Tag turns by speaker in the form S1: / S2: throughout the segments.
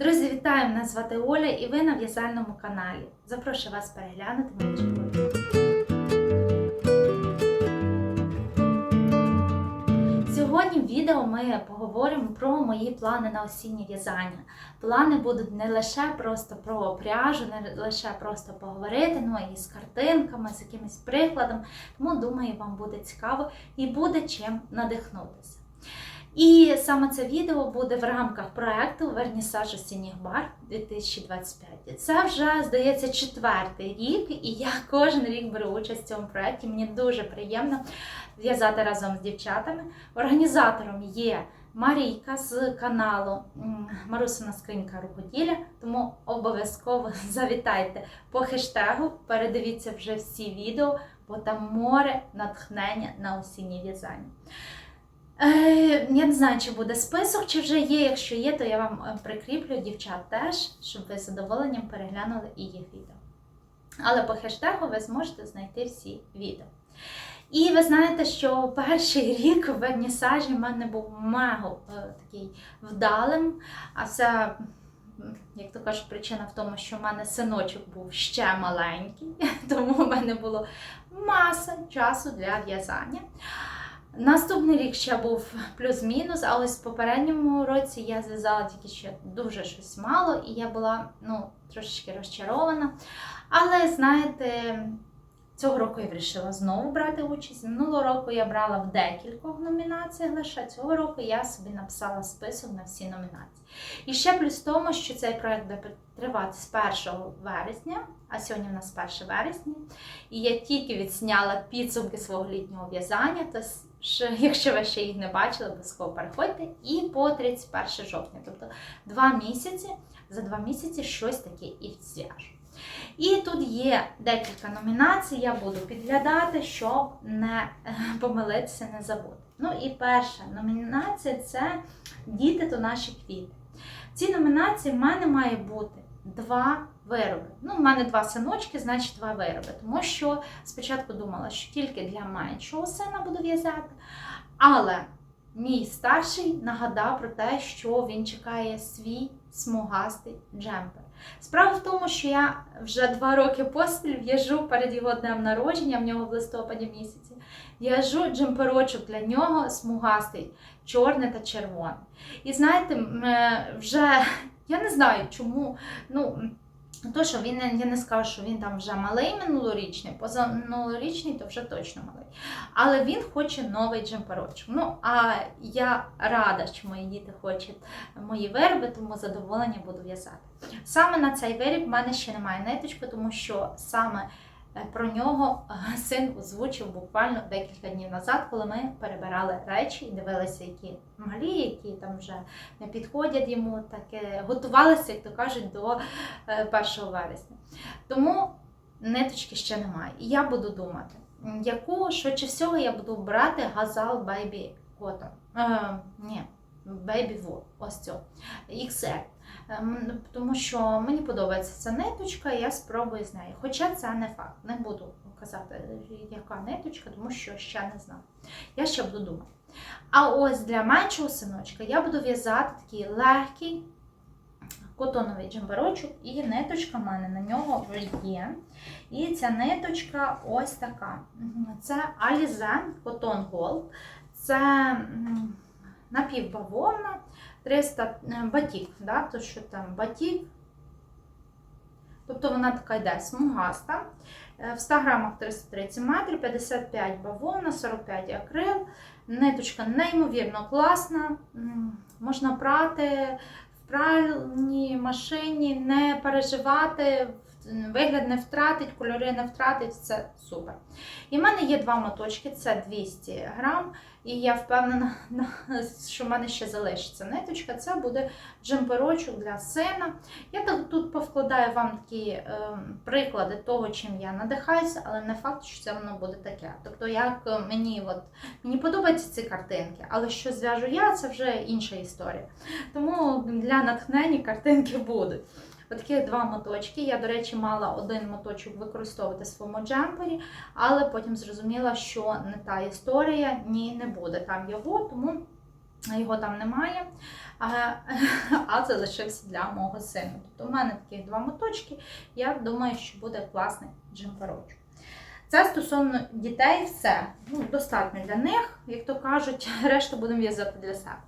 S1: Друзі, вітаю! Мене звати Оля і ви на в'язальному каналі. Запрошую вас переглянути мої чоловіки. Сьогодні в відео ми поговоримо про мої плани на осіннє в'язання. Плани будуть не лише просто про пряжу, не лише просто поговорити, ну і з картинками, з якимось прикладом. Тому думаю, вам буде цікаво і буде чим надихнутися. І саме це відео буде в рамках проекту Вернісаж осінніх бар 2025. Це вже, здається, четвертий рік, і я кожен рік беру участь в цьому проєкті. Мені дуже приємно в'язати разом з дівчатами. Організатором є Марійка з каналу Марусина Скринька Рукоділля, тому обов'язково завітайте по хештегу, передивіться вже всі відео, бо там море натхнення на осіннє в'язання. Е, Я не знаю, чи буде список, чи вже є. Якщо є, то я вам е, прикріплю дівчат теж, щоб ви з задоволенням переглянули і їх відео. Але по хештегу ви зможете знайти всі відео. І ви знаєте, що перший рік в вернісажі в мене був мега е, такий вдалим. А це, як то кажуть, причина в тому, що в мене синочок був ще маленький, тому в мене було маса часу для в'язання. Наступний рік ще був плюс-мінус, але в попередньому році я зв'язала тільки ще дуже щось мало, і я була ну, трошечки розчарована. Але знаєте, цього року я вирішила знову брати участь. Минулого року я брала в декількох номінаціях лише цього року я собі написала список на всі номінації. І ще плюс в тому, що цей проект буде тривати з 1 вересня, а сьогодні в нас 1 вересня. І я тільки відсняла підсумки свого літнього в'язання. Якщо ви ще їх не бачили, обов'язково переходьте. І по 31 жовтня, тобто два місяці, за два місяці щось таке і зв'яжу. І тут є декілька номінацій, я буду підглядати, щоб не е, помилитися, не забути. Ну і перша номінація це Діти то наші квіти. В цій номінації в мене має бути два вироби. Ну, в мене два синочки, значить два вироби. Тому що спочатку думала, що тільки для меншого сина буду в'язати, але мій старший нагадав про те, що він чекає свій смугастий джемпер. Справа в тому, що я вже два роки поспіль в'яжу перед його днем народження, в нього в листопаді місяці. В'яжу джемперочок для нього смугастий, чорний та червоний. І знаєте, е, вже я не знаю чому. ну, то, що він я не скажу, що він там вже малий минулорічний, позаминулорічний, то вже точно малий. Але він хоче новий джемперочок. Ну, а я рада, що мої діти хочуть мої вироби, тому задоволення буду в'язати. Саме на цей виріб в мене ще немає ниточки, тому що саме про нього е, син озвучив буквально декілька днів назад, коли ми перебирали речі і дивилися, які малі, які там вже не підходять йому, так е, готувалися, як то кажуть, до е, 1 вересня. Тому ниточки ще немає. І я буду думати, яку швидше всього я буду брати газал Baby Cotton. Е, ні, Wool, ось цю XL. Ем, Тому що мені подобається ця ниточка, і я спробую з нею. Хоча це не факт. Не буду казати, яка ниточка, тому що ще не знаю. Я ще буду думати. А ось для меншого синочка я буду в'язати такий легкий котоновий джемперочок, і ниточка в мене на нього вже є. І ця ниточка ось така. Це Alize Cotton Gold. Це напівбавовна, 300 е, батік, да? то що там батік. Тобто вона така йде смугаста. Е, В 100 грамах 330 метрів, 55 бавовна, 45 акрил. Ниточка неймовірно класна. Можна прати в пральній машині, не переживати, вигляд не втратить, кольори не втратить, це супер. І в мене є два моточки, це 200 грам. І я впевнена, що в мене ще залишиться ниточка. Це буде джемперочок для сина. Я тут повкладаю вам такі е, приклади того, чим я надихаюся, але не факт, що це воно буде таке. Тобто, як е, мені от мені подобаються ці картинки, але що зв'яжу я, це вже інша історія. Тому для натхнення картинки будуть. Отакі два моточки. Я, до речі, мала один моточок використовувати в своєму джемпері, але потім зрозуміла, що не та історія, ні, не буде там його, тому його там немає, а, а залишився для мого сина. Тобто у мене таких два моточки. Я думаю, що буде класний джемперочок. Це стосовно дітей все. Ну, достатньо для них, як то кажуть, решту будемо в'язати для себе.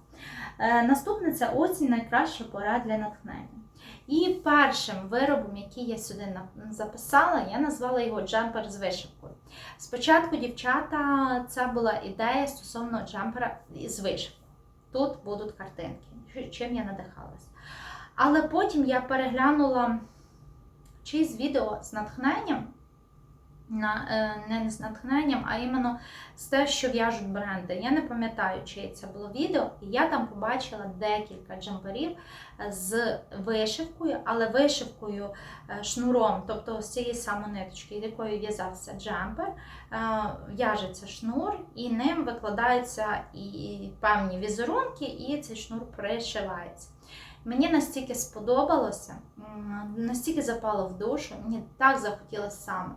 S1: Е, наступне це осінь найкраща пора для натхнення. І першим виробом, який я сюди записала, я назвала його джемпер з вишивкою. Спочатку, дівчата, це була ідея стосовно джемпера з вишивкою. Тут будуть картинки, чим я надихалась. Але потім я переглянула чиїсь відео з натхненням, на, е, не з натхненням, а іменно з те, що в'яжуть бренди. Я не пам'ятаю, чиє це було відео, і я там побачила декілька джемперів е, з вишивкою, але вишивкою е, шнуром, тобто з цієї самої ниточки, якою в'язався джемпер, в'яжеться шнур, і ним викладаються і певні візерунки, і цей шнур пришивається. Мені настільки сподобалося, настільки запало в душу, мені так захотілося саме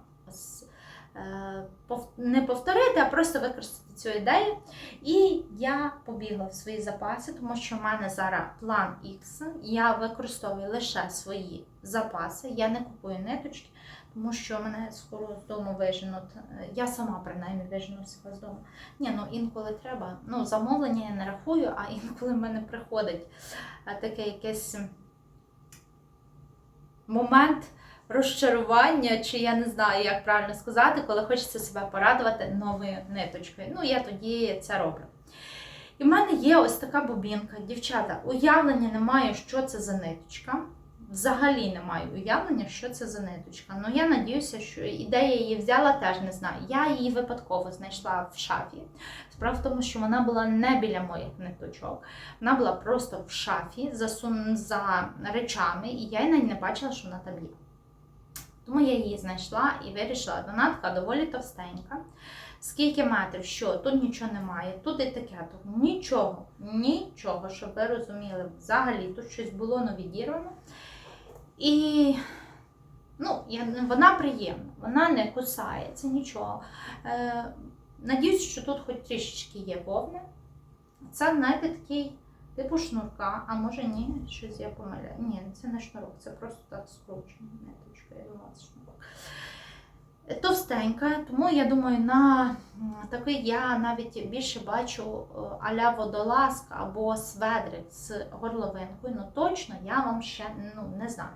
S1: не повторити, а просто використати цю ідею. І я побігла в свої запаси, тому що в мене зараз план X. Я використовую лише свої запаси, я не купую ниточки, тому що мене скоро з дому виженуть. Е, Я сама принаймні вижену себе з дому. Ні, ну інколи треба. Ну, замовлення я не рахую, а інколи в мене приходить е, таке якесь момент розчарування, чи я не знаю, як правильно сказати, коли хочеться себе порадувати новою ниточкою. Ну, я тоді це роблю. І в мене є ось така бобінка. Дівчата, уявлення немає, що це за ниточка. Взагалі не маю уявлення, що це за ниточка. Ну, я надіюся, що ідея її взяла, теж не знаю. Я її випадково знайшла в шафі. Справа в тому, що вона була не біля моїх ниточок. Вона була просто в шафі засун... за речами, і я навіть не бачила, що вона там є. Тому я її знайшла і вирішила, вона така доволі товстенька. Скільки метрів, що тут нічого немає, тут тут нічого, нічого, щоб ви розуміли, взагалі тут щось було не відірвано. І ну, я, вона приємна, вона не кусається, нічого. Е, надіюсь, що тут хоч трішечки є вовни. Це, знаєте, такий типу шнурка, а може ні, щось я помиляю. Ні, це не шнурок, це просто так скручено. Ниточка, я думала, це шнурок. Товстенька, тому я думаю, на такий я навіть більше бачу е, а-ля водолазка або сведрик з горловинкою. Ну точно я вам ще ну, не знаю.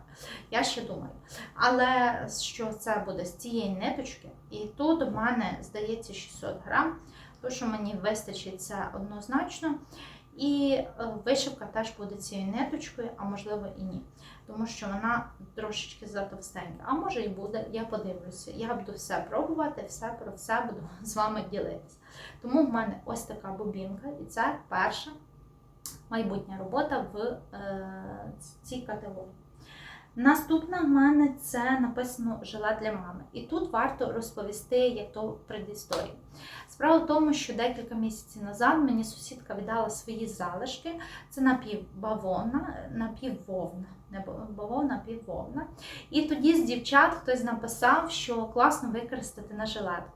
S1: Я ще думаю. Але що це буде з цієї ниточки, і тут у мене здається 600 грам, то що мені вистачить це однозначно. І е, вишивка теж буде цією ниточкою, а можливо і ні. Тому що вона трошечки затовстенька. А може і буде, я подивлюся. Я буду все пробувати, все про все буду з вами ділитися. Тому в мене ось така бобінка, і це перша майбутня робота в е, цій категорії. Наступна в мене це написано жилет для мами. І тут варто розповісти, як то в предісторії. Справа в тому, що декілька місяців назад мені сусідка віддала свої залишки. Це напівбавовна, напіввовна. Не бавовна, піввовна. І тоді з дівчат хтось написав, що класно використати на жилетку.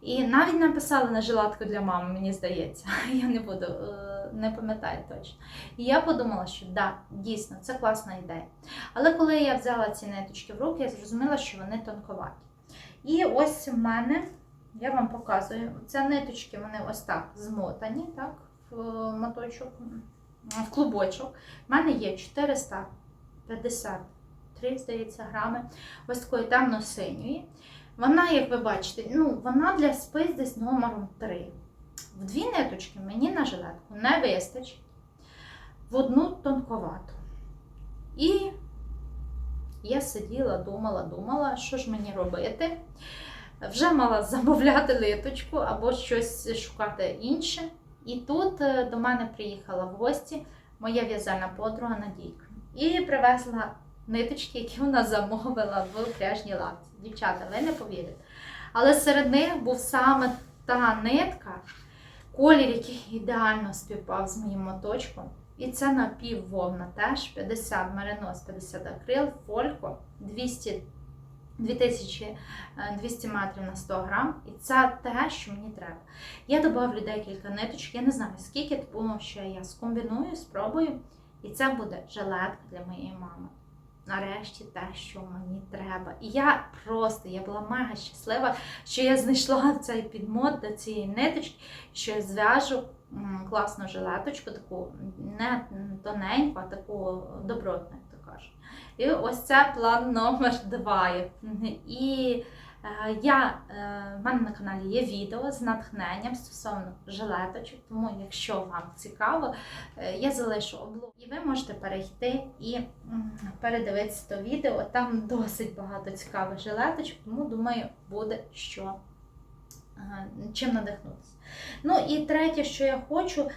S1: І навіть написали на жилетку для мами, мені здається. Я не буду, е, не пам'ятаю точно. І я подумала, що да, дійсно, це класна ідея. Але коли я взяла ці ниточки в руки, я зрозуміла, що вони тонковаті. І ось в мене, я вам показую, це ниточки, вони ось так змотані, так, в моточок, в клубочок. У мене є 453, здається, грами ось такої темно-синьої. Вона, як ви бачите, ну, вона для спиць десь номером 3. В дві ниточки мені на жилетку не вистачить. В одну тонковату. І я сиділа, думала, думала, що ж мені робити. Вже мала замовляти ниточку або щось шукати інше. І тут е, до мене приїхала в гості моя в'язальна подруга Надійка. І привезла ниточки, які вона замовила в пряжній лавці. Дівчата, ви не повірите. Але серед них був саме та нитка, колір, який ідеально співпав з моїм моточком. І це напіввовна теж 50 меринос, 50 акрил, фолько, 200 2200 метрів на 100 грам, і це те, що мені треба. Я додавлю декілька ниточок, я не знаю скільки, тому що я скомбіную, спробую, і це буде жилетка для моєї мами. Нарешті те, що мені треба. І я просто я була мега щаслива, що я знайшла цей підмот до цієї ниточки, що я зв'яжу класну жилеточку, таку не тоненьку, а таку добротну, як то кажуть. І ось це план номер два. І я, е, в мене на каналі є відео з натхненням стосовно жилеточок, тому якщо вам цікаво, е, я залишу облог. І ви можете перейти і передивитися то відео. Там досить багато цікавих жилеточок, тому думаю, буде що е, чим надихнутися. Ну і третє, що я хочу.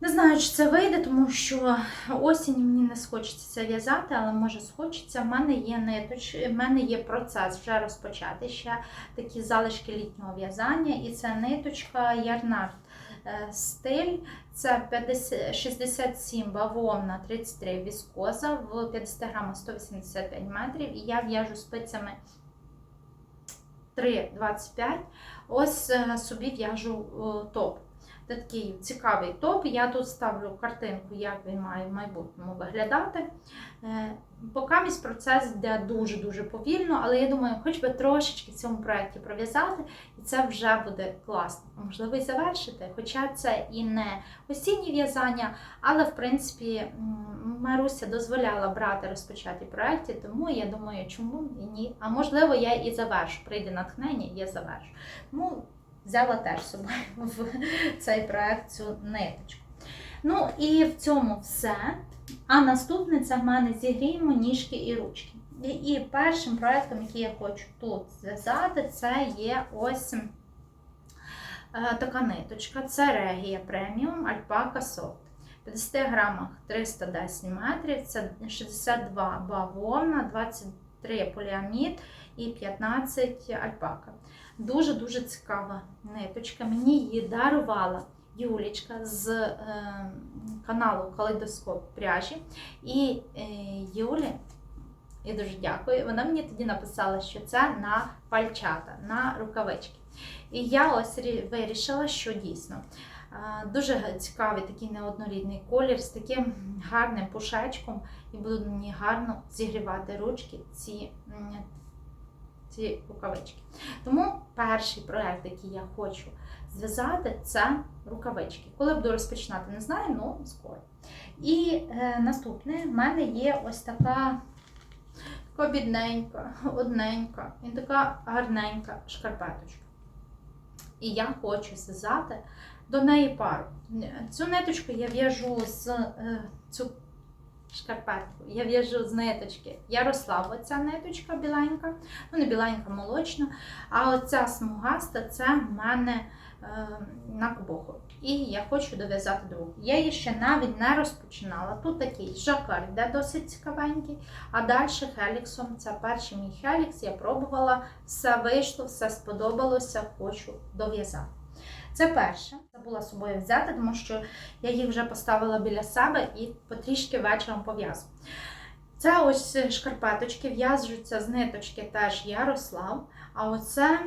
S1: Не знаю, чи це вийде, тому що осінь мені не схочеться це в'язати, але може схочеться. В мене є ниточ, в мене є процес вже розпочати ще такі залишки літнього в'язання, і це ниточка Ярнард е, стиль. Це 50, 67 бавовна, 33 віскоза в 50 грамах 185 метрів. І я в'яжу спицями 3,25. Ось е, собі в'яжу е, топ такий цікавий топ. Я тут ставлю картинку, як він має в майбутньому виглядати. Е, Поки мій процес йде дуже-дуже повільно, але я думаю, хоч би трошечки в цьому проєкті пров'язати, і це вже буде класно. Можливо, і завершити. Хоча це і не осінні в'язання, але в принципі Маруся дозволяла брати розпочаті проєкти, тому я думаю, чому і ні. А можливо, я і завершу. Прийде натхнення, я завершу. Тому взяла теж з собою в цей проект цю ниточку. Ну і в цьому все. А наступне це в мене зігріємо ніжки і ручки. І, першим проектом, який я хочу тут зв'язати, це є ось е, така ниточка. Це Регія преміум Альпака Софт. 50 грамах 310 метрів, це 62 бавовна, 23 поліамід і 15 альпака. Дуже-дуже цікава ниточка. Мені її дарувала Юлічка з е, каналу Калейдоскоп пряжі. І е, Юлі, я дуже дякую. Вона мені тоді написала, що це на пальчата, на рукавички. І я ось вирішила, що дійсно. е, Дуже цікавий такий неоднорідний колір з таким гарним пушечком, і будуть мені гарно зігрівати ручки ці, ці рукавички. Тому перший проект, який я хочу зв'язати, це рукавички. Коли буду розпочинати, не знаю, але скоро. І е, наступне в мене є ось така, така бідненька, одненька і така гарненька шкарпеточка. І я хочу зв'язати до неї пару. Цю ниточку я в'яжу з е, цю шкарпетку. Я в'яжу з ниточки Ярослава, ця ниточка біленька, ну не біленька, молочна. А оця смугаста це в мене е, на кобоху. І я хочу дов'язати другу. Я її ще навіть не розпочинала. Тут такий жакар, де досить цікавенький. А далі хеліксом. Це перший мій хелікс. Я пробувала, все вийшло, все сподобалося, хочу дов'язати. Це перше. Забула собою взяти, тому що я їх вже поставила біля себе і потрішки вечором пов'язую. Це ось шкарпеточки в'яжуться з ниточки теж Ярослав. А оце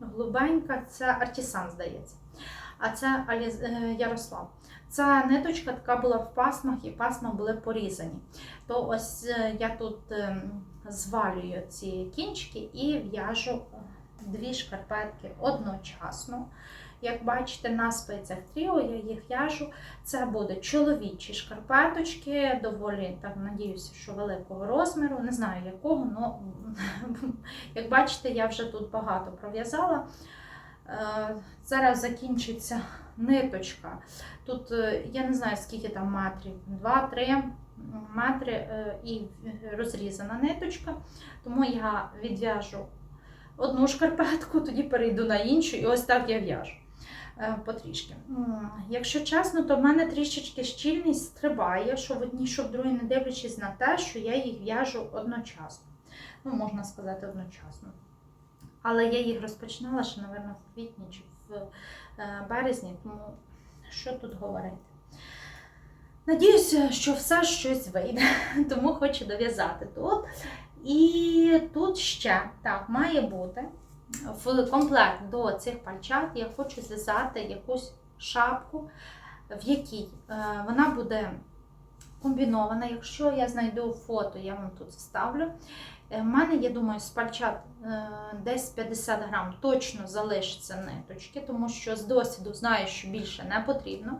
S1: голубенька, це Артісан, здається. А це е, Ярослав. Ця ниточка така була в пасмах, і пасма були порізані. То ось е, я тут ем, звалюю ці кінчики і в'яжу дві шкарпетки одночасно. Як бачите, на спицях тріо я їх в'яжу. Це будуть чоловічі шкарпеточки, доволі так надіюся, що великого розміру. Не знаю якого, але як бачите, я вже тут багато пров'язала. Е, Зараз закінчиться ниточка. Тут е, я не знаю, скільки там метрів, 2-3 метри е, і розрізана ниточка. Тому я відв'яжу одну шкарпетку, тоді перейду на іншу, і ось так я в'яжу потрішки. Якщо чесно, то в мене трішечки щільність стрибає, що в одній, що в другій, не дивлячись на те, що я їх в'яжу одночасно. Ну, можна сказати, одночасно. Але я їх розпочинала ще, мабуть, в квітні чи в е, березні, тому що тут говорити. Надіюся, що все щось вийде, тому хочу дов'язати тут. І тут ще так має бути в комплект до цих пальчат. Я хочу зв'язати якусь шапку, в якій е, вона буде комбінована. Якщо я знайду фото, я вам тут вставлю. У мене, я думаю, з пальчат е, десь 50 грам точно залишиться ниточки, тому що з досвіду знаю, що більше не потрібно.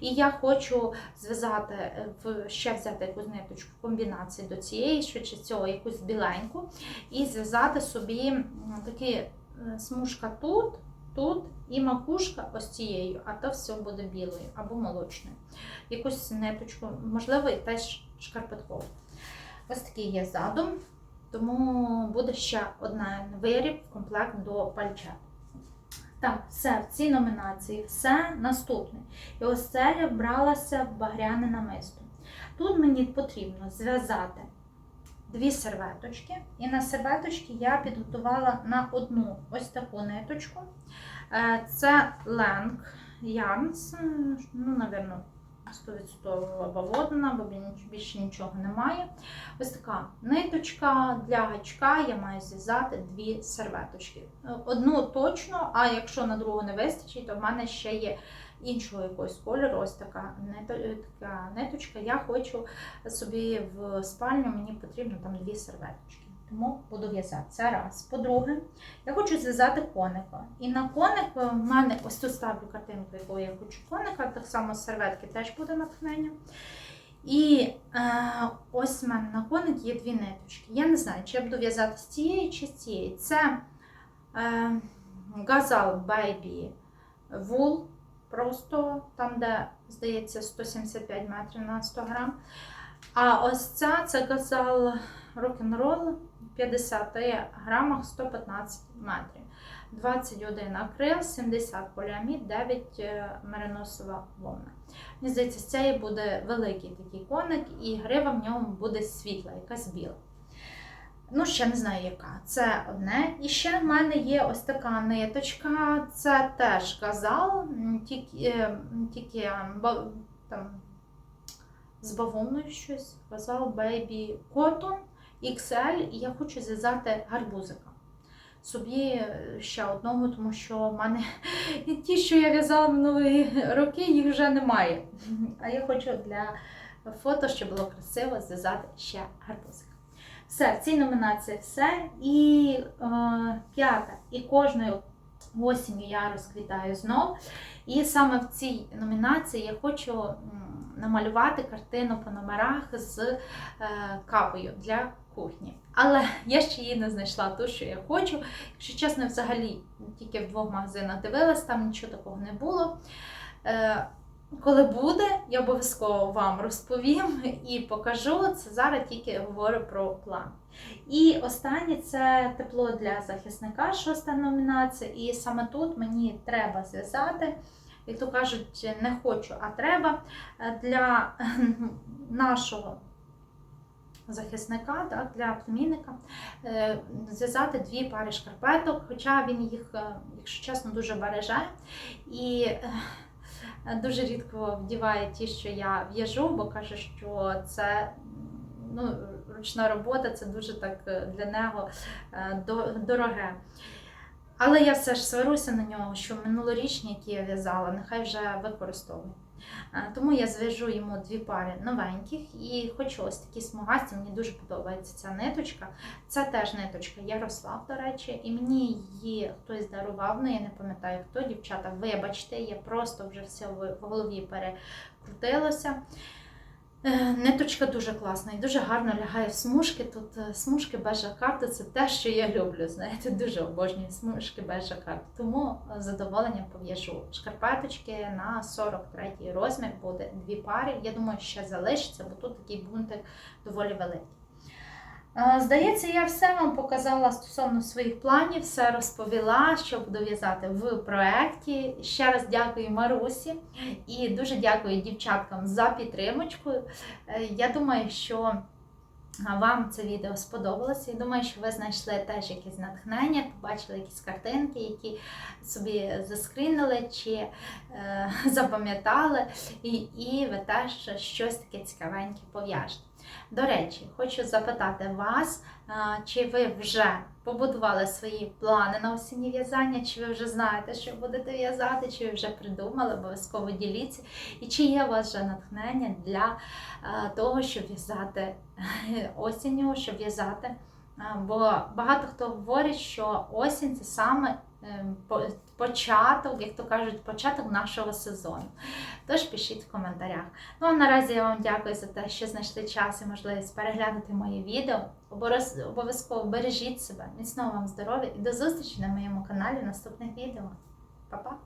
S1: І я хочу зв'язати, е, ще взяти якусь ниточку в комбінації до цієї, швидше цього, якусь біленьку, і зв'язати собі такі е, смужка тут, тут і макушка ось цією, а то все буде білою або молочною. Якусь ниточку, можливо, теж шкарпеткову. Ось такий є задум. Тому буде ще одна виріб в комплект до пальчат. Так, все, в цій номінації все наступне. І ось це я вбралася в багряне намисто. Тут мені потрібно зв'язати дві серветочки. І на серветочки я підготувала на одну ось таку ниточку. Е, Це Lang Yarns, ну, напевно, 100% бавовна, бо більше нічого немає. Ось така ниточка для гачка я маю зв'язати дві серветочки. Е, Одну точно, а якщо на другу не вистачить, то в мене ще є іншого якогось кольору. Ось така, е, ниточка. Я хочу собі в спальню, мені потрібно там дві серветочки. Тому буду в'язати. Це раз. По-друге, я хочу зв'язати коника. І на коник в мене ось тут ставлю картинку, якого я хочу коника, так само з серветки теж буде натхнення. І е, ось в мене на коник є дві ниточки. Я не знаю, чи я буду в'язати з цієї чи з цієї. Це е, Gazal Baby Wool, просто там, де, здається, 175 метрів на 100 грам. А ось ця це Gazal В 50 грамах 115 метрів. 21 акрил, 70 поліамід, 9 е, мериносова вовна. Мені здається, з цієї буде великий такий коник, і грива в ньому буде світла, якась біла. Ну, ще не знаю, яка. Це одне. І ще в мене є ось така ниточка. Це теж тільки, е, тільки е, там, з бавовною щось. Казал Baby Cotton XL, і я хочу зв'язати гарбузика. Собі е, ще одного, тому що в мене ті, що я в'язала минулі роки, їх вже немає. А я хочу для фото, щоб було красиво, зв'язати ще гарбузик. Все, в цій номінації все. І е, п'ята. І кожною осінню я розквітаю знов. І саме в цій номінації я хочу намалювати картину по номерах з е, кавою для кухні. Але я ще її не знайшла ту, що я хочу. Якщо чесно, взагалі тільки в двох магазинах дивилась, там нічого такого не було. Е, коли буде, я обов'язково вам розповім і покажу. Це зараз тільки говорю про план. І останнє це тепло для захисника, шоста номінація. І саме тут мені треба зв'язати, як то кажуть, не хочу, а треба е, для нашого захисника, так, для племінника, е, зв'язати дві пари шкарпеток, хоча він їх, е, якщо чесно, дуже береже. І е, дуже рідко вдіває ті, що я в'яжу, бо каже, що це ну, ручна робота, це дуже так для нього дороге. Але я все ж сварюся на нього, що минулорічні, які я в'язала, нехай вже використовує. Е, Тому я зв'яжу йому дві пари новеньких і хочу ось такі смугасті. Мені дуже подобається ця ниточка. Це теж ниточка Ярослав, до речі, і мені її хтось дарував, ну я не пам'ятаю хто, дівчата, вибачте, я просто вже все в голові перекрутилося. Е, Ниточка дуже класна і дуже гарно лягає в смужки. Тут е, смужки без жакарду це те, що я люблю. Знаєте, дуже обожнюю смужки без жакарду. Тому е, з задоволенням пов'яжу шкарпеточки на 43 розмір, буде дві пари. Я думаю, ще залишиться, бо тут такий бунтик доволі великий. Здається, я все вам показала стосовно своїх планів, все розповіла, що буду в'язати в проєкті. Ще раз дякую Марусі і дуже дякую дівчаткам за підтримочку. Е, Я думаю, що вам це відео сподобалося. І думаю, що ви знайшли теж якесь натхнення, побачили якісь картинки, які собі заскрінили чи е, запам'ятали, і, і ви теж щось таке цікавеньке пов'яжете. До речі, хочу запитати вас, чи ви вже побудували свої плани на осіннє в'язання, чи ви вже знаєте, що будете в'язати, чи ви вже придумали, обов'язково діліться. І чи є у вас вже натхнення для того, щоб в'язати осінню, щоб в'язати. Бо багато хто говорить, що осінь це саме початок, як то кажуть, початок нашого сезону. Тож пишіть в коментарях. Ну а наразі я вам дякую за те, що знайшли час і можливість переглянути моє відео. Обов'язково бережіть себе, міцного вам здоров'я і до зустрічі на моєму каналі в наступних відео. Па-па!